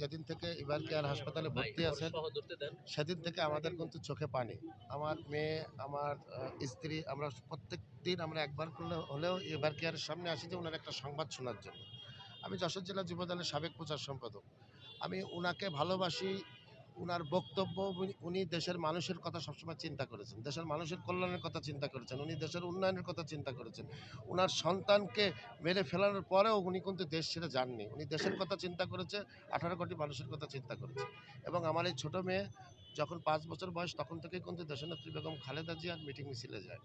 যেদিন থেকে এবার কেয়ার হাসপাতালে ভর্তি আছেন সেদিন থেকে আমাদের কিন্তু চোখে পানি। আমার মেয়ে আমার স্ত্রী আমরা প্রত্যেক দিন আমরা একবার করলে হলেও এবার কেয়ারের সামনে আসি যে ওনার একটা সংবাদ শোনার জন্য। আমি যশোর জেলা যুব দলের সাবেক প্রচার সম্পাদক। আমি ওনাকে ভালোবাসি ওনার বক্তব্য উনি- দেশের মানুষের কথা সবসময় চিন্তা করেছেন। দেশের মানুষের কল্যাণের কথা চিন্তা করেছেন। উনি দেশের উন্নয়নের কথা চিন্তা করেছেন। ওনার সন্তানকে মেরে ফেলানোর পরেও উনি কিন্তু দেশ ছেড়ে যাননি। উনি দেশের কথা চিন্তা করেছে, আঠারো কোটি মানুষের কথা চিন্তা করেছে। এবং আমার এই ছোটো মেয়ে যখন পাঁচ বছর বয়স, তখন থেকেই কিন্তু দেশনেত্রী বেগম খালেদা জিয়ার মিটিং মিছিলে যায়।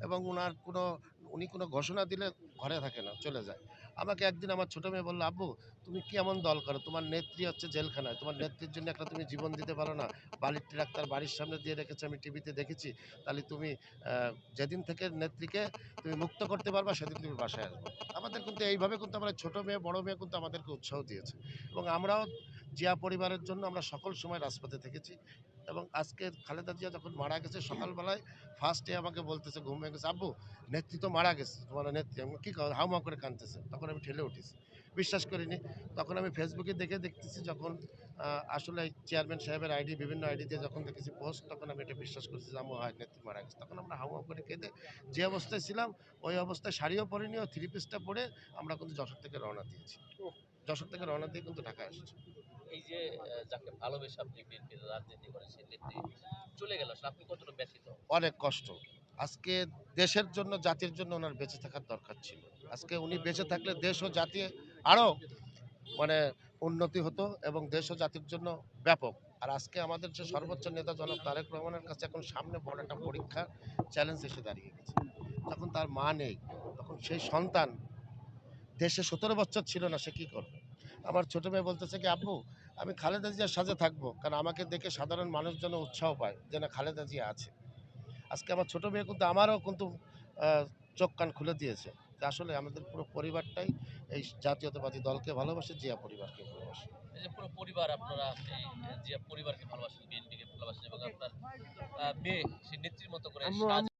এবং ওনার কোনো উনি কোনো ঘোষণা দিলে ঘরে থাকে না, চলে যায়। আমাকে একদিন আমার ছোটো মেয়ে বলল, আব্বু, তুমি কি এমন দল করো? তোমার নেত্রী হচ্ছে জেলখানায়। তোমার নেত্রীর জন্য একটা তুমি জীবন দিতে পারো না। বালির ট্রাক তার বাড়ির সামনে দিয়ে রেখেছে, আমি টিভিতে দেখেছি। তাহলে তুমি যেদিন থেকে নেত্রীকে তুমি মুক্ত করতে পারবা, সেদিন তুমি বাসায় আসবে। আমাদের কিন্তু এইভাবে কিন্তু আমরা ছোটো মেয়ে, বড় মেয়ে কিন্তু আমাদেরকে উৎসাহ দিয়েছে। এবং আমরাও জিয়া পরিবারের জন্য আমরা সকল সময় রাজপথে থেকেছি এবং আজকে খালেদা জিয়া যখন মারা গেছে সকালবেলায় ফার্স্টে আমাকে বলতেছে ঘুম ভেঙে গেছে। আব্বু নেত্রী তো মারা গেছে। তোমার নেত্রী? আমি কী হাউমা করে কাঁদতেছে। তখন আমি ঠেলে উঠেছি। বিশ্বাস করিনি। তখন আমি ফেসবুকে দেখে দেখতেছি যখন আসলে চেয়ারম্যান সাহেবের আইডি বিভিন্ন আইডি দিয়ে যখন দেখেছি পোস্ট তখন আমি এটা বিশ্বাস করছি যে আমার হয় নেত্রী মারা গেছে। তখন আমরা হাউমা করে কেঁদে যে অবস্থায় ছিলাম ওই অবস্থায় শাড়িও পরিনি ও থ্রি পিসটা পরে আমরা কিন্তু যশোর থেকে রওনা দিয়েছি। যশোর থেকে রওনা দিয়ে কিন্তু ঢাকা আসছি। এই যে যাকে ভালোবেসে আপনি বিএনপির রাজনীতি করেন, সেই নেত্রী চলে গেল আপনি কতটা ব্যথিত? অনেক কষ্ট। আজকে দেশের জন্য, জাতির জন্য ওনার বেঁচে থাকার দরকার ছিল। আজকে উনি বেঁচে থাকলে দেশ ও জাতি আরও মানে উন্নতি হতো এবং দেশ ও জাতির জন্য ব্যাপক। আর আজকে আমাদের যে সর্বোচ্চ নেতা জনাব তারেক রহমানের কাছে এখন সামনে বড় একটা পরীক্ষা চ্যালেঞ্জ এসে দাঁড়িয়ে গেছে। তখন তার মা নেই, তখন সেই সন্তান দেশে সতেরো বছর ছিল না, সে কী করবে? আমার ছোটো মেয়ে বলতেছে কি আব্বু আমি খালেদা জিয়ার সাথে থাকব কারণ আমাকে দেখে সাধারণ মানুষ যেন উৎসাহ পায় যে না খালেদা জিয়া আছে। আজকে আমার ছোটো মেয়ে কিন্তু আমারও কিন্তু আহ, চোখ কান খুলে দিয়েছে আসলে আমাদের পুরো পরিবারটাই এই জাতীয়তাবাদী দলকে ভালোবাসে জিয়া পরিবারকে ভালোবাসে। এই যে পুরো পরিবার আপনারা এই যে পরিবারকে ভালোবাসেন বিএনপিকে ভালোবাসেন এবং আপনার মেয়ে সেই নেত্রীর মতো করে সাজ-